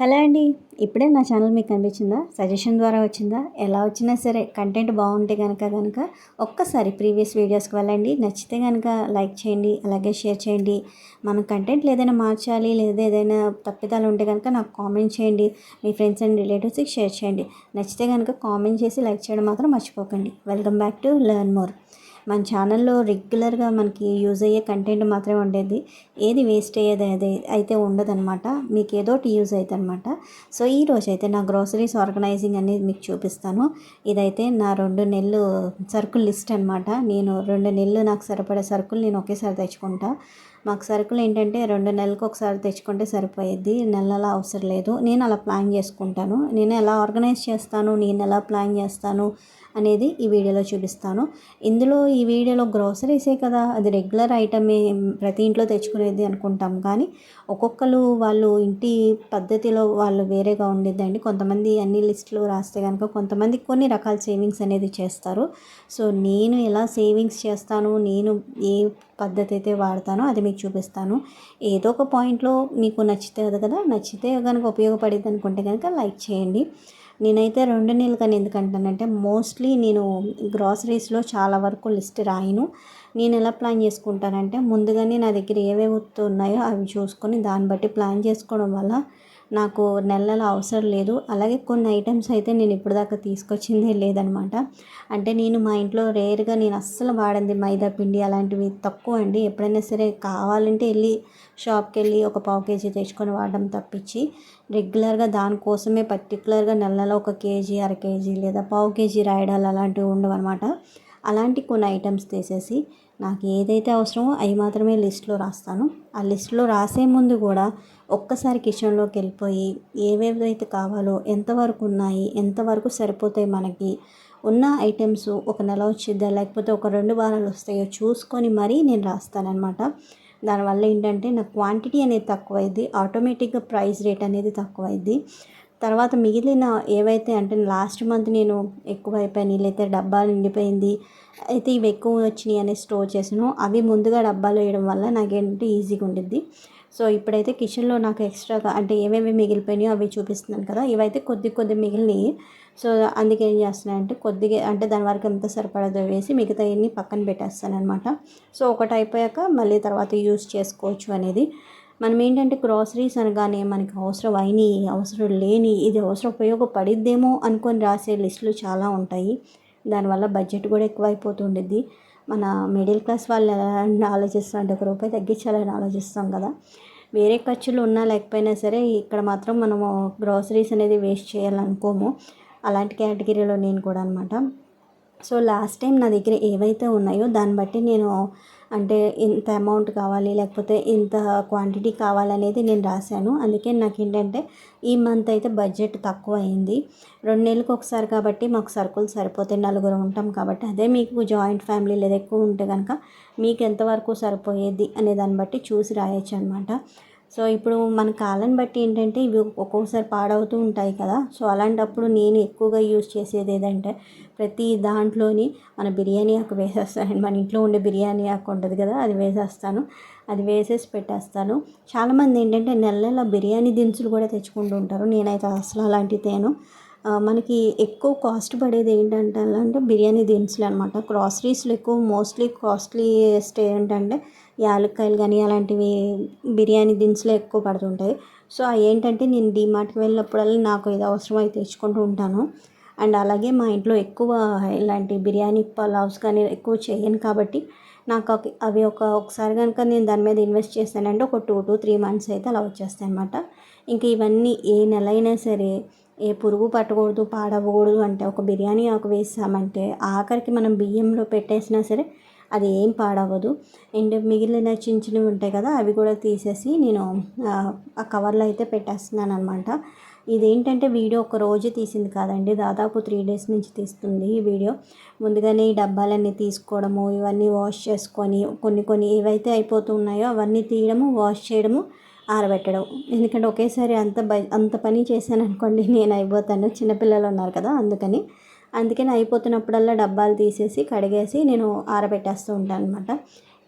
Hello అండి. ఇప్పుడే నా ఛానల్ మీకు కనిపించిందా? సజెషన్ ద్వారా వచ్చిందా? ఎలా వచ్చినా సరే కంటెంట్ బాగుంటే కనుక కనుక ఒక్కసారి ప్రీవియస్ వీడియోస్కి వెళ్ళండి. నచ్చితే కనుక లైక్ చేయండి అలాగే షేర్ చేయండి. మనం కంటెంట్లు ఏదైనా మార్చాలి లేదా ఏదైనా తప్పిదాలు ఉంటే కనుక నాకు కామెంట్ చేయండి. మీ ఫ్రెండ్స్ అండ్ రిలేటివ్స్కి షేర్ చేయండి. నచ్చితే కనుక కామెంట్ చేసి లైక్ చేయడం మాత్రం మర్చిపోకండి. Welcome back to learn more. మన ఛానల్లో రెగ్యులర్గా మనకి యూజ్ అయ్యే కంటెంట్ మాత్రమే ఉండేది. ఏది వేస్ట్ అయ్యేది అది అయితే ఉండదన్నమాట. మీకు ఏదోటి యూజ్ అవుతుంది అనమాట సో ఈ రోజు అయితే నా గ్రోసరీస్ ఆర్గనైజింగ్ అనేది మీకు చూపిస్తాను. ఇదైతే నా రెండు నెలలు సరుకుల లిస్ట్ అనమాట నేను రెండు నెలలు నాకు సరిపడే సరుకులు నేను ఒకేసారి తెచ్చుకుంటా. మాకు సరుకులు ఏంటంటే రెండు నెలలకు ఒకసారి తెచ్చుకుంటే సరిపోయేది. నెల అవసరం లేదు. నేను అలా ప్లాన్ చేసుకుంటాను. నేను ఎలా ఆర్గనైజ్ చేస్తాను? నేను ఎలా ప్లాన్ చేస్తాను? అనేది ఈ వీడియోలో చూపిస్తాను. ఇందులో ఈ వీడియోలో గ్రోసరీసే కదా అది రెగ్యులర్ ఐటమే ప్రతి ఇంట్లో తెచ్చుకునేది అనుకుంటాం. కానీ ఒక్కొక్కరు వాళ్ళు ఇంటి పద్ధతిలో వాళ్ళు వేరేగా ఉండేదండి. కొంతమంది అన్ని లిస్టులు రాస్తే కనుక కొంతమంది కొన్ని రకాల సేవింగ్స్ అనేది చేస్తారు. సో నేను ఎలా సేవింగ్స్ చేస్తాను నేను ఏ పద్ధతి అయితే వాడతానో అది మీకు చూపిస్తాను. ఏదో ఒక పాయింట్లో మీకు నచ్చితే కదా నచ్చితే కనుక ఉపయోగపడేది అనుకుంటే కనుక లైక్ చేయండి. నేనైతే రెండు నెలలు కానీ ఎందుకంటానంటే మోస్ట్లీ నేను గ్రాసరీస్లో చాలా వరకు లిస్ట్ రాయను. నేను ఎలా ప్లాన్ చేసుకుంటానంటే ముందుగానే నా దగ్గర ఏవేవి ఉన్నాయో అవి చూసుకొని దాన్ని బట్టి ప్లాన్ చేసుకోవడం వల్ల నాకు నెల నెల అవసరం లేదు. అలాగే కొన్ని ఐటమ్స్ అయితే నేను ఇప్పటిదాకా తీసుకొచ్చిందే లేదనమాట. అంటే నేను మా ఇంట్లో రేర్గా నేను అస్సలు వాడింది మైదా పిండి అలాంటివి తక్కువ అండి. ఎప్పుడైనా సరే కావాలంటే వెళ్ళి షాప్కి వెళ్ళి ఒక పావు కేజీ తెచ్చుకొని వాడడం తప్పించి రెగ్యులర్గా దానికోసమే పర్టికులర్గా నెల నెల ఒక కేజీ అర కేజీ లేదా పావు కేజీ రాయడాలు అలాంటివి ఉండవు అనమాట అలాంటి కొన్ని ఐటమ్స్ తీసేసి నాకు ఏదైతే అవసరమో అవి మాత్రమే లిస్ట్లో రాస్తాను. ఆ లిస్ట్లో రాసే ముందు కూడా ఒక్కసారి కిచెన్లోకి వెళ్ళిపోయి ఏవేవైతే కావాలో ఎంతవరకు ఉన్నాయి ఎంతవరకు సరిపోతాయి మనకి ఉన్న ఐటమ్స్ ఒక నెల వచ్చిద్దా లేకపోతే ఒక రెండు వారాలు వస్తాయో చూసుకొని మరీ నేను రాస్తానమాట దానివల్ల ఏంటంటే నాకు క్వాంటిటీ అనేది తక్కువైంది ఆటోమేటిక్గా ప్రైస్ రేట్ అనేది తక్కువైంది తర్వాత మిగిలిన ఏవైతే అంటే లాస్ట్ మంత్ నేను ఎక్కువ అయిపోయినాయి లేకపోతే డబ్బాలు నిండిపోయింది అయితే ఇవి ఎక్కువ వచ్చినాయి అని స్టోర్ చేసాను అవి ముందుగా డబ్బాలు వేయడం వల్ల నాకేంటంటే ఈజీగా ఉండిద్ది. సో ఇప్పుడైతే కిచెన్లో నాకు ఎక్స్ట్రాగా అంటే ఏమేమి మిగిలిపోయినాయో అవి చూపిస్తున్నాను కదా. ఇవైతే కొద్ది కొద్ది మిగిలినాయి. సో అందుకే ఏం చేస్తున్నానంటే కొద్దిగా అంటే దాని వరకు ఎంత సరిపడదో వేసి మిగతా అన్ని పక్కన పెట్టేస్తాను అనమాట సో ఒకటి అయిపోయాక మళ్ళీ తర్వాత యూస్ చేసుకోవచ్చు అనేది. మనం ఏంటంటే గ్రాసరీస్ అనగానే మనకి అవసరం అయినవి అవసరం లేని ఇది అవసరం ఉపయోగపడిద్దేమో అనుకొని రాసే లిస్టులు చాలా ఉంటాయి. దానివల్ల బడ్జెట్ కూడా ఎక్కువైపోతుండిద్ది మన మిడిల్ క్లాస్ వాళ్ళు ఎలా ఆలోచిస్తాం ఒక రూపాయి తగ్గించాలని ఆలోచిస్తాం కదా. వేరే ఖర్చులు ఉన్నా లేకపోయినా సరే ఇక్కడ మాత్రం మనము గ్రాసరీస్ అనేది వేస్ట్ చేయాలనుకోము. అలాంటి కేటగిరీలో నేను కూడా అనమాట సో లాస్ట్ టైం నా దగ్గర ఏవైతే ఉన్నాయో దాన్ని బట్టి నేను అంటే ఇంత అమౌంట్ కావాలి లేకపోతే ఇంత క్వాంటిటీ కావాలనేది నేను రాశాను. అందుకే నాకు ఏంటంటే ఈ మంత్ అయితే బడ్జెట్ తక్కువ అయింది రెండు నెలలకు ఒకసారి కాబట్టి మాకు సరుకులు సరిపోతాయి నలుగురు ఉంటాం కాబట్టి అదే మీకు జాయింట్ ఫ్యామిలీ లేదా ఎక్కువ ఉంటే కనుక మీకు ఎంతవరకు సరిపోయేది అనే దాన్ని బట్టి చూసి రాయొచ్చు అనమాట సో ఇప్పుడు మన కాలం బట్టి ఏంటంటే ఇవి ఒక్కొక్కసారి పాడవుతూ ఉంటాయి కదా. సో అలాంటప్పుడు నేను ఎక్కువగా యూజ్ చేసేది ఏదంటే ప్రతి దాంట్లోని మన బిర్యానీ ఆకు వేసేస్తాను. మన ఇంట్లో ఉండే బిర్యానీ ఆకు ఉంటుంది కదా అది వేసేస్తాను. అది వేసేసి పెట్టేస్తాను. చాలామంది ఏంటంటే నెల నెల బిర్యానీ దినుసులు కూడా తెచ్చుకుంటూ ఉంటారు. నేనైతే అసలు అలాంటివి తేను. మనకి ఎక్కువ కాస్ట్ పడేది ఏంటంటే అంటే బిర్యానీ దినుసులు అనమాట గ్రాసరీస్లో ఎక్కువ మోస్ట్లీ కాస్ట్లీ స్టే ఏంటంటే యాలక్కాయలు కానీ అలాంటివి బిర్యానీ దినుసులు ఎక్కువ పడుతుంటాయి. సో ఏంటంటే నేను డిమార్ట్కి వెళ్ళినప్పుడల్లా నాకు ఇది అవసరమై తెచ్చుకుంటూ ఉంటాను. అండ్ అలాగే మా ఇంట్లో ఎక్కువ ఇలాంటి బిర్యానీ పలావ్స్ కానీ ఎక్కువ చేయను కాబట్టి నాకు అవి ఒక ఒకసారి కనుక నేను దాని మీద ఇన్వెస్ట్ చేస్తానంటే ఒక టూ టు త్రీ మంత్స్ అయితే అలా వచ్చేస్తాయి అనమాట ఇంకా ఇవన్నీ ఏ నెల అయినా సరే ఏ పురుగు పట్టకూడదు పాడవకూడదు అంటే ఒక బిర్యానీ ఆకు వేసామంటే ఆఖరికి మనం బియ్యంలో పెట్టేసినా సరే అది ఏం పాడవదు అండ్ మిగిలిన చిన్న చిన్నవి ఉంటాయి కదా అవి కూడా తీసేసి నేను ఆ కవర్లో అయితే పెట్టేస్తున్నాను అనమాట ఇదేంటంటే వీడియో ఒక రోజు తీసింది కాదండి దాదాపు త్రీ డేస్ నుంచి తీస్తుంది ఈ వీడియో. ముందుగానే ఈ డబ్బాలన్నీ తీసుకోవడము ఇవన్నీ వాష్ చేసుకొని కొన్ని కొన్ని ఏవైతే అయిపోతున్నాయో అవన్నీ తీయడము వాష్ చేయడము ఆరబెట్టడం. ఎందుకంటే ఒకేసారి అంత బ అంత పని చేశాను అనుకోండి నేను అయిపోతాను. చిన్నపిల్లలు ఉన్నారు కదా అందుకని. అందుకని అయిపోతున్నప్పుడల్లా డబ్బాలు తీసేసి కడిగేసి నేను ఆరబెట్టేస్తూ ఉంటాను అనమాట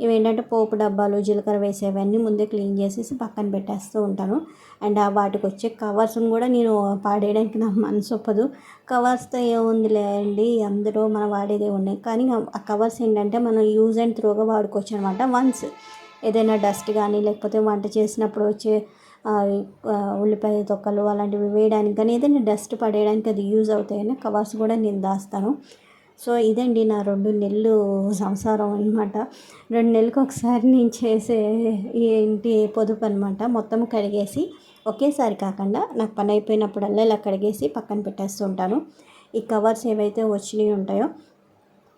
ఇవేంటంటే పోపు డబ్బాలు జీలకర్ర వేసేవన్నీ ముందే క్లీన్ చేసేసి పక్కన పెట్టేస్తూ ఉంటాను. అండ్ ఆ వాటికి వచ్చే కవర్స్ని కూడా నేను పాడేయడానికి నాకు మనసు ఒప్పదు. కవర్స్తో ఏముందిలే అండి అందరూ మనం వాడేదే ఉన్నాయి. కానీ ఆ కవర్స్ ఏంటంటే మనం యూజ్ అండ్ త్రోగా వాడుకోవచ్చు అనమాట వన్స్. ఏదైనా డస్ట్ కానీ లేకపోతే వంట చేసినప్పుడు వచ్చే ఉల్లిపాయ తొక్కలు అలాంటివి వేయడానికి కానీ ఏదైనా డస్ట్ పడేయడానికి అది యూజ్ అవుతాయని కవర్స్ కూడా నేను దాస్తాను. సో ఇదండి నా రెండు నెలలు సంసారం అనమాట రెండు నెలలకు ఒకసారి నేను చేసే ఏంటి ఇంటి పొదుపు అనమాట మొత్తం కడిగేసి ఒకేసారి కాకుండా నాకు పని అయిపోయినప్పుడల్లా ఇలా కడిగేసి పక్కన పెట్టేస్తుంటాను ఈ కవర్స్ ఏవైతే వచ్చినాయి ఉంటాయో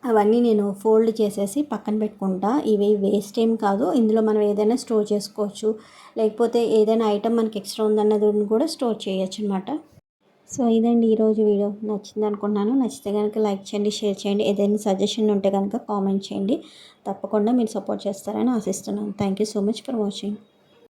అవన్నీ నేను ఫోల్డ్ చేసేసి పక్కన పెట్టుకుంటా. ఇవి వేస్ట్ ఏం కాదు. ఇందులో మనం ఏదైనా స్టోర్ చేసుకోవచ్చు. లేకపోతే ఏదైనా ఐటమ్ మనకి ఎక్స్ట్రా ఉందన్నది కూడా స్టోర్ చేయొచ్చు అనమాట సో ఇదండి ఈరోజు వీడియో. నచ్చింది అనుకున్నాను నచ్చితే కనుక లైక్ చేయండి షేర్ చేయండి. ఏదైనా సజెషన్ ఉంటే కనుక కామెంట్ చేయండి. తప్పకుండా మీరు సపోర్ట్ చేస్తారని ఆశిస్తున్నాను. Thank you so much for watching